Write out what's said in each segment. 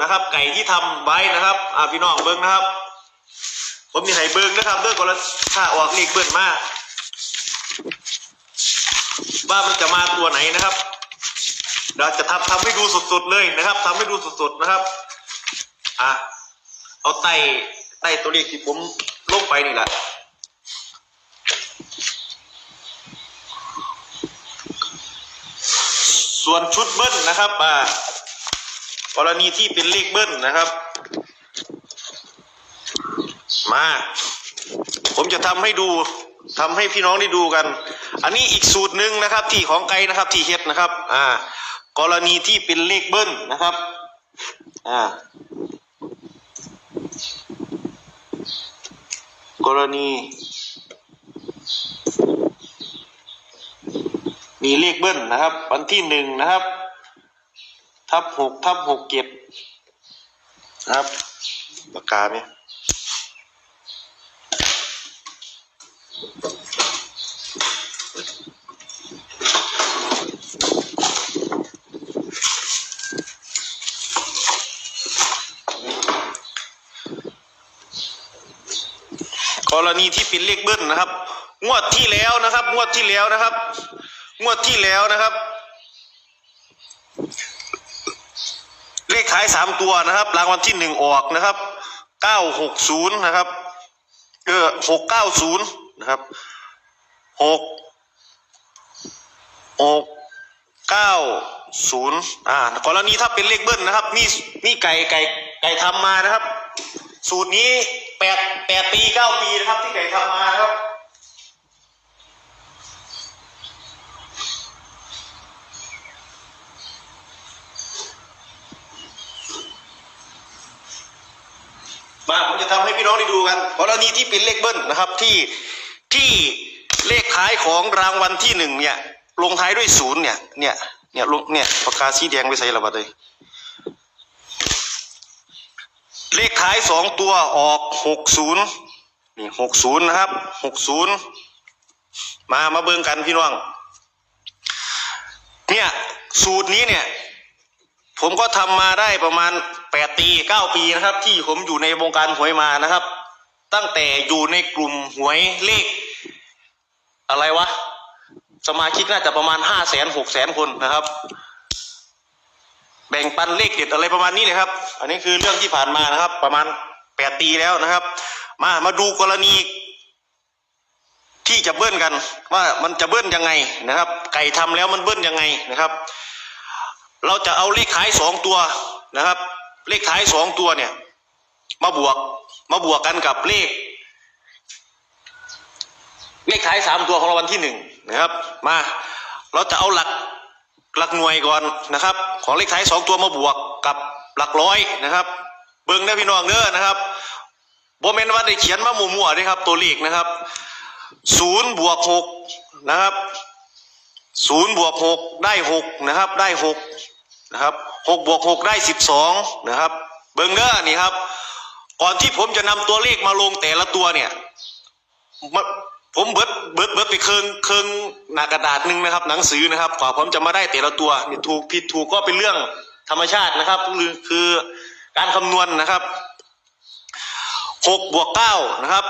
นะครับ ไก่ที่ทำไว้นะครับอ่าพี่น้องเบิ้งนะครับ ผมมีไห้เบิ้งนะครับเบิ้งก่อนละถ้าออกเลขเบิ้งมากว่ามันจะมาตัวไหนนะครับเราจะทำทำให้ดูสดๆเลยนะครับทำให้ดูสดๆนะครับอะเอาไต่ไต่ตัวเลขที่ผมลงไปนี่แหละส่วนชุดเบิ้ลนะครับอ่า กรณีที่เป็นเลขเบิ้ลนะครับ มา ผมจะทำให้ดูทำให้พี่น้องได้ดูกัน อันนี้อีกสูตรหนึ่งนะครับ ที่ของไกลนะครับที่เฮ็ดนะครับ อ่า กรณีที่เป็นเลขเบิ้ลนะครับ อ่า กรณี มีเลขเบิ้ลนะครับ วันที่หนึ่งนะครับ ทับหกทับหกเก็บครับปากกาไหมกรณีที่เป็นเลขเบิ้ลนะครับ งวดที่แล้วนะครับ งวดที่แล้วนะครับ งวดที่แล้วนะครับ เลขายสามตัวนะครับรางวัลที่หนึ่งออกนะครับเก้าหกศูนย์นะครับเออหกเก้าศูนย์นะครับหกหกเก้าศูนย์อ่ากรณีถ้าเป็นเลขเบิ้ลนะครับ มีมีไก่ไก่ไก่ทำมานะครับ สูตรนี้แปดแปดปีเก้าปีนะครับที่ไก่ทำมานะครับ มาผมจะทำให้พี่น้องได้ดูกันกรณีที่เป็นเลขเบิ้ลนะครับที่ที่เลขท้ายของรางวัลที่หนึ่งเนี่ย ลงท้ายด้วยศูนย์เนี่ยเนี่ยเนี่ยลงเนี่ยปากกาสีแดงไปใส่ระบาดเลยเลขท้ายสองตัวออกหกศูนย์นี่หกศูนย์นะครับหกศูนย์มามาเบิ่งกันพี่น้อง เนี่ยสูตรนี้เนี่ย ผมก็ทำมาได้ประมาณแปดปีเก้าปีนะครับ ที่ผมอยู่ในวงการหวยมานะครับ ตั้งแต่อยู่ในกลุ่มหวยเลข อะไรวะ สมาชิกน่าจะประมาณห้าแสนหกแสนคนนะครับ แบ่งปันเลขเด็ดอะไรประมาณนี้เลยครับ อันนี้คือเรื่องที่ผ่านมานะครับ ประมาณแปดปีแล้วนะครับ มามาดูกรณีที่จะเบิ้ลกันว่ามันจะเบิ้ลยังไงนะครับ ไก่ทำแล้วมันเบิ้ลยังไงนะครับ เราจะเอาเลขท้ายสองตัวนะครับ เลขท้ายสองตัวเนี่ย มาบวกมาบวกกันกับเลข เลขท้ายสามตัวของรางวัลที่หนึ่งนะครับ มา เราจะเอาหลักหลักหน่วยก่อนนะครับ ของเลขท้ายสองตัวมาบวกกับหลักร้อยนะครับ เบิ้งได้พี่น้องเด้อนะครับโบเมนว่าได้เขียนมาหมั่วด้วยครับ ตัวเลขนะครับศูนย์บวกหกนะครับศูนย์บวกหกได้หกนะครับ ได้หก นะครับหกบวกหกได้สิบสองนะครับ เบิงเด้อนี่ครับ ก่อนที่ผมจะนำตัวเลขมาลงแต่ละตัวเนี่ยผมเบิดเบิดเบิดไปเคืองเคืองหนากระดาษหนึ่งนะครับ หนังสือนะครับกว่าผมจะมาได้แต่ละตัวนี่ถูกผิดถูกก็เป็นเรื่องธรรมชาตินะครับหรือคือการคำนวณนะครับหกบวกเก้านะครับ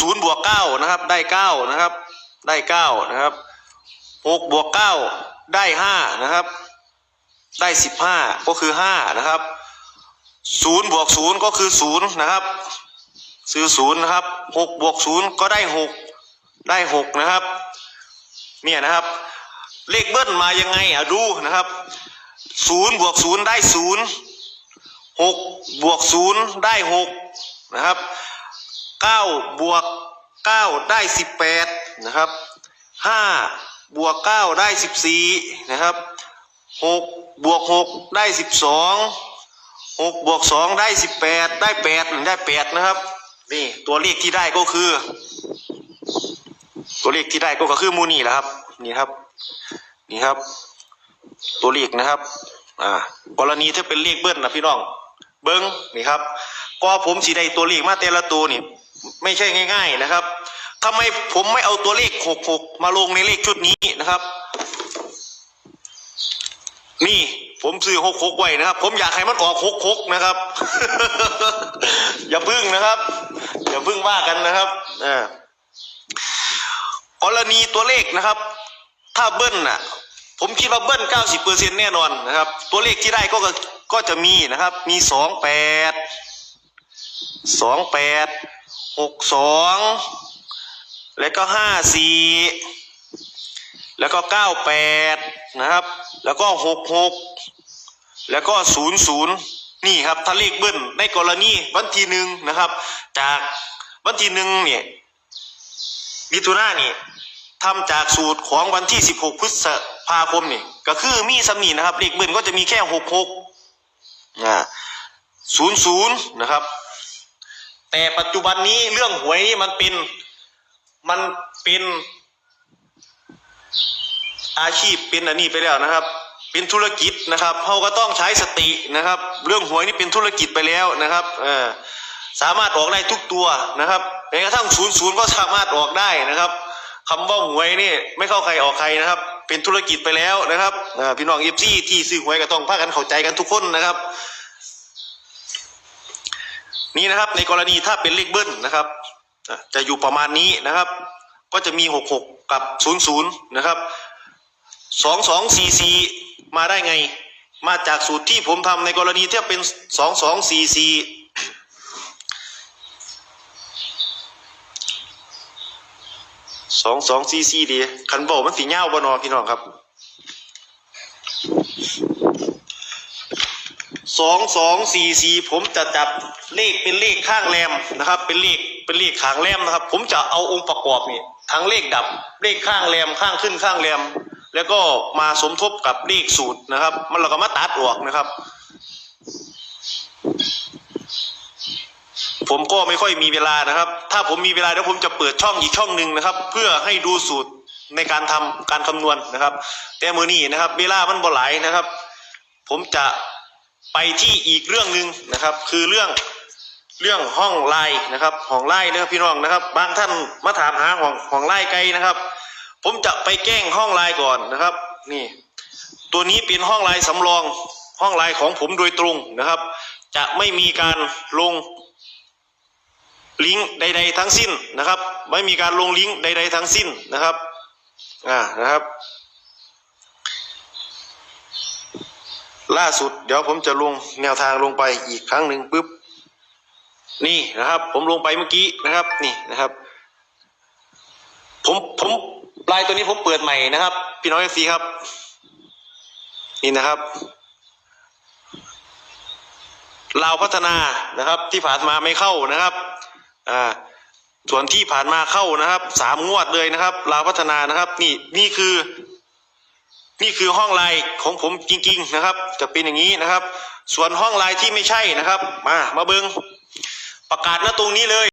ศูนย์บวกเก้านะครับได้เก้านะครับ ได้เก้านะครับหกบวกเก้าได้ห้านะครับ ได้สิบห้าก็คือห้านะครับศูนย์บวกศูนย์ก็คือศูนย์นะครับ ซื้อศูนย์นะครับหกบวกศูนย์ก็ได้หกได้หกนะครับ เนี่ยนะครับ เลขเบิ้ลมายังไงอะดูนะครับศูนย์บวกศูนย์ได้ศูนย์หกบวกศูนย์ได้หกนะครับเก้าบวกเก้าได้สิบแปดนะครับห้าบวกเก้าได้สิบสี่นะครับ หกบวกหกได้สิบสองหกบวกสองได้สิบแปดได้แปดได้แปดนะครับ นี่ตัวเลขที่ได้ก็คือ ตัวเลขที่ได้ก็คือมูนี่แหละครับ นี่ครับ นี่ครับ ตัวเลขนะครับ อ่ากรณีถ้าเป็นเลขเบิ้ลนะพี่น้อง เบิ้งนี่ครับ ก็ผมสีได้ตัวเลขมาแต่ละตัวนี่ไม่ใช่ง่าย ๆนะครับทำไมผมไม่เอาตัวเลขหกหกมาลงในเลขชุดนี้นะครับ นี่ผมซื้อหกหกไว้นะครับ ผมอยากให้มันออกหกหกนะครับ อย่าพึ่งนะครับ อย่าพึ่งว่ากันนะครับอ่ากรณีตัวเลขนะครับ ถ้าเบิ้ลน่ะ ผมคิดว่าเบิ้ลเก้าสิบเปอร์เซ็นแน่นอนนะครับ ตัวเลขที่ได้ก็ก็จะมีนะครับ มีสองแปดสองแปดหกสองแล้วก็ห้าสี่แล้วก็เก้าแปดนะครับ แล้วก็หกหกแล้วก็ศูนย์ศูนย์นี่ครับถ้าเลขเบิ้ลในกรณีวันที่หนึ่งนะครับ จากวันที่หนึ่งเนี่ยมิถุนายนนี่ทำจากสูตรของวันที่ 16 พฤษภาคมนี่ก็คือมีสำนีนะครับเลขเบิ้ลก็จะมีแค่ 66อ่า00 นะครับ แต่ปัจจุบันนี้เรื่องหวยนี่มันเป็นมันเป็น อาชีพเป็นอันนี้ไปแล้วนะครับ เป็นธุรกิจนะครับเขาก็ต้องใช้สตินะครับ เรื่องหวยนี่เป็นธุรกิจไปแล้วนะครับเออสามารถออกได้ทุกตัวนะครับแม้กระทั่งศูนย์ศูนย์ก็สามารถออกได้นะครับคำว่าหวยนี่ไม่เข้าใครออกใครนะครับ เป็นธุรกิจไปแล้วนะครับอ่าพี่น้องเอฟซีที่ซื้อหวยก็ต้องพากันเข้าใจกันทุกคนนะครับ นี่นะครับในกรณีถ้าเป็นเลขเบิ้ลนะครับจะอยู่ประมาณนี้นะครับ ก็จะมีหกหกกับศูนย์ศูนย์นะครับ สองสองสี่สี่มาได้ไง มาจากสูตรที่ผมทำในกรณีที่เป็นสองสองสี่สี่สองสองสี่สี่ดีคันบอกมันสีเงาบ่นอพี่น้องครับสองสองสี่สี่ผมจะจับเลขเป็นเลขข้างแรมนะครับ เป็นเลขเป็นเลขขางแรมนะครับ ผมจะเอาองค์ประกอบนี่ทั้งเลขดับเลขข้างแรมข้างขึ้นข้างแรม แล้วก็มาสมทบกับเลขสูตรนะครับ มันเราก็มาตัดออกนะครับ ผมก็ไม่ค่อยมีเวลานะครับ ถ้าผมมีเวลาเดี๋ยวผมจะเปิดช่องอีกช่องหนึ่งนะครับ เพื่อให้ดูสูตรในการทำการคำนวณนะครับ แต่มือนี้นะครับ เวลามันบ่หลายนะครับ ผมจะไปที่อีกเรื่องหนึ่งนะครับ คือเรื่องเรื่องห้องไลน์นะครับห้องไลน์นะครับพี่น้องนะครับ บางท่านมาถามหาห้องห้องไลน์ไกลนะครับ ผมจะไปแกล้งห้องไลน์ก่อนนะครับ นี่ ตัวนี้เป็นห้องไลน์สำรองห้องไลน์ของผมโดยตรงนะครับ จะไม่มีการลงลิงก์ใด ๆ ทั้งสิ้นนะครับ ไม่มีการลงลิงก์ใด ๆ ทั้งสิ้นนะครับอ่านะครับ ล่าสุดเดี๋ยวผมจะลงแนวทางลงไปอีกครั้งหนึ่งปุ๊บนี่นะครับ ผมลงไปเมื่อกี้นะครับ นี่นะครับ ผมผม ลายตัวนี้ผมเปิดใหม่นะครับ พี่น้องเอฟซีครับ นี่นะครับลาวพัฒนานะครับ ที่ผ่านมาไม่เข้านะครับอ่าส่วนที่ผ่านมาเข้านะครับสามงวดเลยนะครับลาวพัฒนานะครับ นี่นี่คือ นี่คือห้องลน์ของผมจริง ๆ นะครับ จะเป็นอย่างนี้นะครับ ส่วนห้องลน์ที่ไม่ใช่นะครับ มามาเบิงประกาศณตรงนี้เลย